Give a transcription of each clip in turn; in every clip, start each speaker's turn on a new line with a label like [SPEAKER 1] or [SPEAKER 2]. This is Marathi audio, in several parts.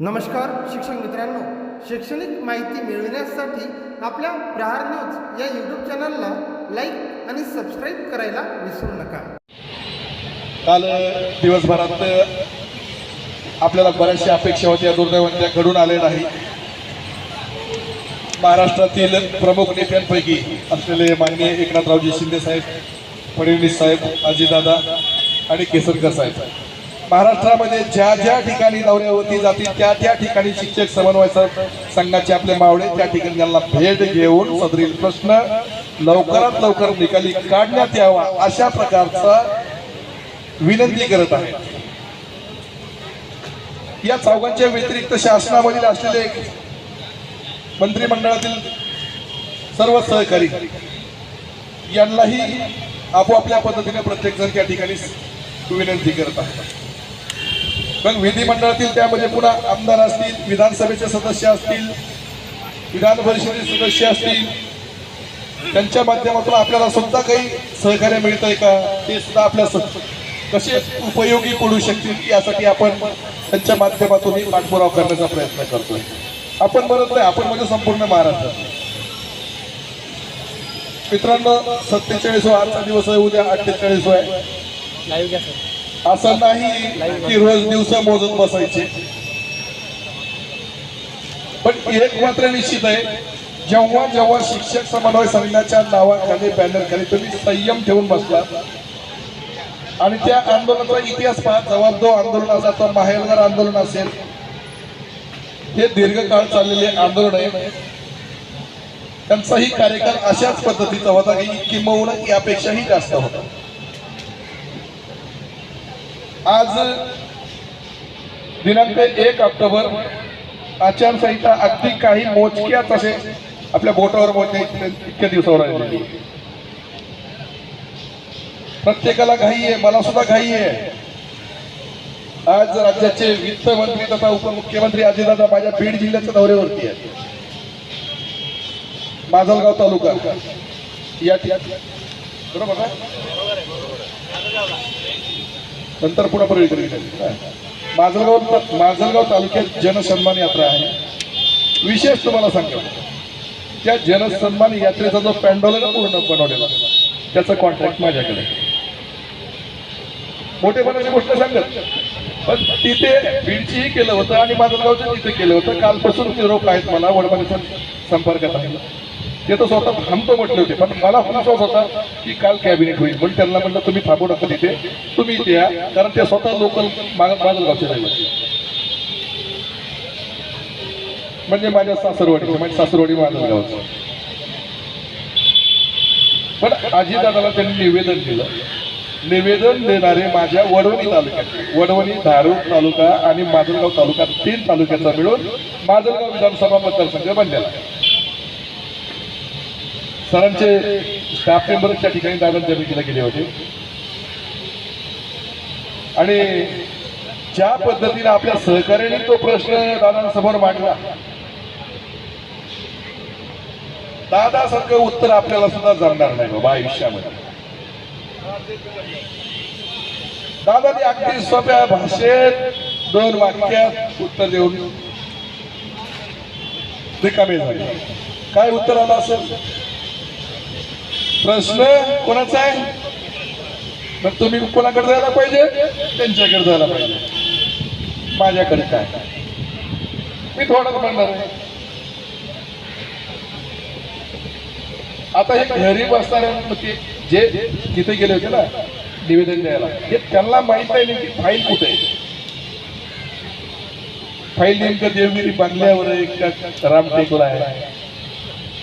[SPEAKER 1] नमस्कार शिक्षक मित्रांनो. शैक्षणिक माहिती मिळविण्यासाठी आपल्या प्रहार न्यूज या यूट्यूब चॅनलला लाईक आणि सबस्क्राईब करायला विसरू नका.
[SPEAKER 2] काल दिवसभरात आपल्याला बऱ्याचशा अपेक्षा होत्या दुर्दैवांच्या त्या घडून आले नाही महाराष्ट्रातील प्रमुख नेत्यांपैकी असलेले माननीय एकनाथरावजी शिंदे साहेब फडणवीस साहेब अजितदादा आणि केसरकर साहेब. महाराष्ट्रामध्ये ज्या ज्या ठिकाणी दौऱ्यावरती जातील त्या त्या ठिकाणी शिक्षक समन्वय संघाचे आपले मावळे त्या ठिकाणी त्यांना भेट घेऊन सदरील प्रश्न लवकरात लवकर निकाली काढण्यात यावा अशा प्रकारचा विनंती करत आहे. या चौघांच्या व्यतिरिक्त शासनामधील असलेले मंत्रिमंडळातील सर्व सहकारी यांनाही आपोआपल्या पद्धतीने प्रत्येक जण त्या ठिकाणी विनंती करत आहे पण विधिमंडळातील त्यामध्ये म्हणजे पुन्हा आमदार असतील विधानसभेचे सदस्य असतील विधान परिषदेचे सदस्य असतील त्यांच्या माध्यमातून आपल्याला सुद्धा काही सहकार्य मिळत आहे का? ते सुद्धा आपल्या कसे उपयोगी पडू शकतील यासाठी आपण त्यांच्या माध्यमातून पाठपुरावा करण्याचा प्रयत्न करतोय. आपण म्हणत नाही आपण म्हणजे संपूर्ण महाराष्ट्र. मित्रांनो सत्तेचाळीस आजचा दिवस आहे उद्या अठ्ठेचाळीस आहे. असं नाही की रोज दिवस मोजत बसायचे. पण एक मात्र निश्चित आहे जेव्हा जेव्हा शिक्षक समन्वय संघाच्या नावाखाली बॅनर खाली तुम्ही संयम ठेवून बसला आणि त्या आंदोलनाचा इतिहास पहा जबाब आंदोलन आंदोलनाचा तो माहेरगर आंदोलन असेल. हे दीर्घकाळ चाललेले आंदोलन आहे. त्यांचाही कार्यकाल अशाच पद्धतीचा होता की किंबहुना यापेक्षाही जास्त होता. आज दिनांक एक ऑक्टोबर आचारसंहिता अगदी काही मोजक्याच असे आपल्या बोटावर मोजले इतक्या दिवसावर आलेली प्रत्येकाला घाई आहे मला सुद्धा घाई आहे. आज राज्याचे वित्त मंत्री तथा उपमुख्यमंत्री अजितदादा माझ्या बीड जिल्ह्याच्या दौऱ्यावरती आहे माजलगाव तालुका. या ठिकाणी. बरोबर ना नंतर पुढं परळी माजलगाव माजलगाव तालुक्यात जनसन्मान यात्रा आहे. विशेष तुम्हाला सांगतो. त्या जनसन्मान यात्रेचा जो पॅन्डॉल आहे पूर्ण बनवलेला त्याचा कॉन्ट्रॅक्ट माझ्याकडे मोठेपणाची गोष्ट सांगत पण तिथे बीडचीही केलं होतं आणि माजलगावचं तिथे केलं होतं. कालपासून निरोप आहेत मला वडमानीचा संपर्कात आहे. ते तर स्वतः थांबतो म्हटले होते. पण मला विश्वास होता की काल कॅबिनेट होईल. म्हणून त्यांना म्हटलं तुम्ही थांबू नका तिथे. तुम्ही इथे या. कारण ते स्वतः लोकल माजलगावचे रहिवासी म्हणजे माझ्या सासरवाडी म्हणजे सासरवाडी माजलगावचं पण अजितदादाला त्यांनी निवेदन दिलं. निवेदन देणारे माझ्या वडवणी तालुक्यात. वडवणी धारूर तालुका आणि माजलगाव तालुका तीन तालुक्याचा मिळून माजलगाव विधानसभा मतदारसंघ बनलेला आहे. सरांचे स्टाफ मेंबर्स त्या ठिकाणी दादांच्या जमिनीला गेले होते. आणि ज्या पद्धतीने आपल्या सहकार्याने तो प्रश्न दादांसमोर मांडला दादासारखं उत्तर आपल्याला सुद्धा जमणार नाही बाबा आयुष्यामध्ये. दादाने अगदी सोप्या भाषेत दोन वाक्यात उत्तर देऊन रिकामे झाले. काय उत्तर आलं असेल? प्रश्न कोणाचा आहे? मग तुम्ही कोणाकडे जायला पाहिजे? त्यांच्याकडे जायला पाहिजे. माझ्याकडे काय? मी थोडंच म्हणणार आहे. आता हे घरी बसणाऱ्या ते जे तिथे गेले होते ना निवेदन द्यायला हे त्यांना माहीत नाही नेमकी फाईल कुठे आहे. फाईल नेमकं देवगिरी बांगल्यावर आहे का रामटेकला आहे?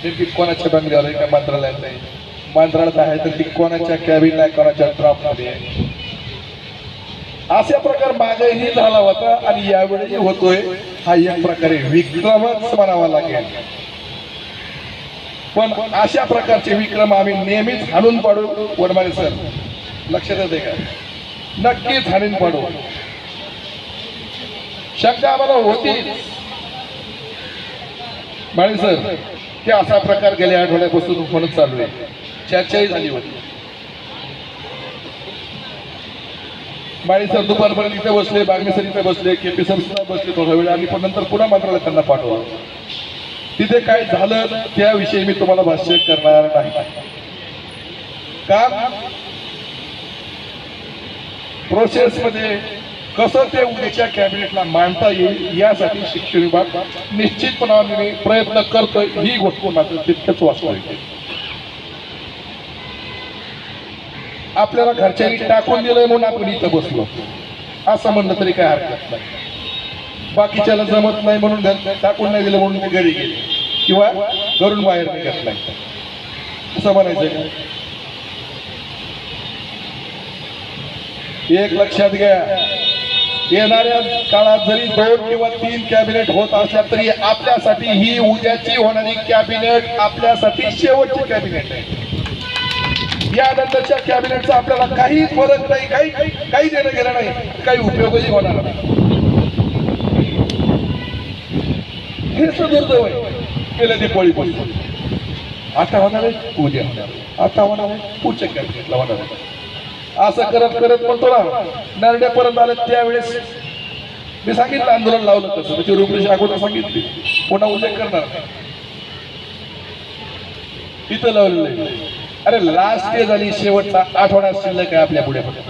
[SPEAKER 2] नेमकी कोणाच्या बांगल्यावर आहे का मंत्रालयात आहे? मंडळात आहे तर ती कोणाच्या कॅबिन आहे कोणाच्या ड्राफ्टमध्ये आहे. अशा प्रकार मागेही झाला होता आणि यावेळी होतोय. हा एक प्रकारे विक्रमच म्हणावा लागेल. पण अशा प्रकारचे विक्रम आम्ही नेहमीच हाणून पाडू. वडमारे सर लक्षात येते का? नक्कीच हाणून पाडू. शंका आम्हाला होती. माळी सर की असा प्रकार गेल्या आठवड्यापासून म्हणत चालू आहे. चर्चाही झाली होती. माळी सर दुपारपर्यंत इथे बसले बागणे सर इथे बसले के पी सर सुद्धा बसले थोडा वेळ आणि पण नंतर पुन्हा मंत्रालयात त्यांना पाठवा. तिथे काय झालं त्याविषयी मी तुम्हाला भाष्य करणार नाही. का प्रोसेस मध्ये कसं ते उद्याच्या कॅबिनेटला मांडता येईल यासाठी शिक्षण विभाग निश्चितपणाने प्रयत्न करतोय. ही गोष्ट मात्र तितकंच वास्तविक आपल्याला घरच्यांनी टाकून दिलंय म्हणून आपण इथं बसलो. असं म्हणलं तरी काय हरकत नाही. बाकीच्याला जमत नाही म्हणून घर टाकून नाही दिलं म्हणून ते घरी गेले. किंवा घरून बाहेर निघत नाही. असं म्हणायचं एक लक्षात घ्या. येणाऱ्या काळात जरी दोन किंवा तीन कॅबिनेट होत असल्या तरी आपल्यासाठी ही उद्याची होणारी कॅबिनेट आपल्यासाठी शेवटची कॅबिनेट आहे. यानंतरच्या कॅबिनेटचा आपल्याला काही फरक नाही काही काही देणं गेलं नाही काही उपयोगही होणार नाही. हे दुर्दैव आहे. गेल्या दिपाळी पण आता होणार आहे उद्या होणार आता होणार आहे पुढच्या कॅबिनेटला होणार आहे. असं करत करत म्हणतो ना नरड्यापर्यंत आले त्यावेळेस मी सांगितलं आंदोलन लावलं तसं. त्याची रूपरेषा अगोदर सांगितली. पुन्हा उल्लेख करणार. इथं लावलेलं आहे. अरे लास्ट डे झाली शेवटचा आठवडा शिल्लक आहे आपल्या पुढे फक्त.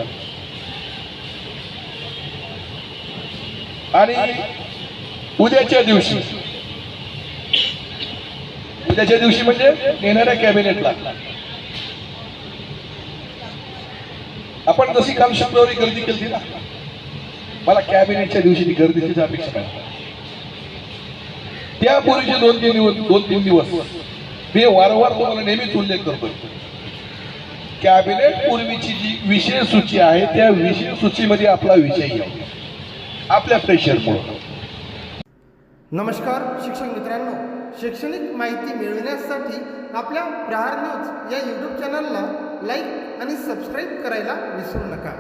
[SPEAKER 2] आणि उद्याच्या दिवशी उद्याच्या दिवशी म्हणजे येणाऱ्या कॅबिनेटला आपण जशी काम शुक्रवारी गर्दी केली ना मला कॅबिनेटच्या दिवशी ती गर्दीचीच अपेक्षा नाही त्यापूर्वीचे दोन तीन दिवस दोन तीन दिवस. मी वारंवार तुम्हाला नेहमीच उल्लेख करतोय. कॅबिनेट पूर्वीची जी विषय सूची आहे त्या विषय सूचीमध्ये आपला विषय घ्या आपल्या प्रेशरमुळं
[SPEAKER 1] नमस्कार शिक्षक मित्रांनो. शैक्षणिक माहिती मिळविण्यासाठी आपल्या प्रहार न्यूज या यूट्यूब चॅनलला लाईक आणि सबस्क्राईब करायला विसरू नका.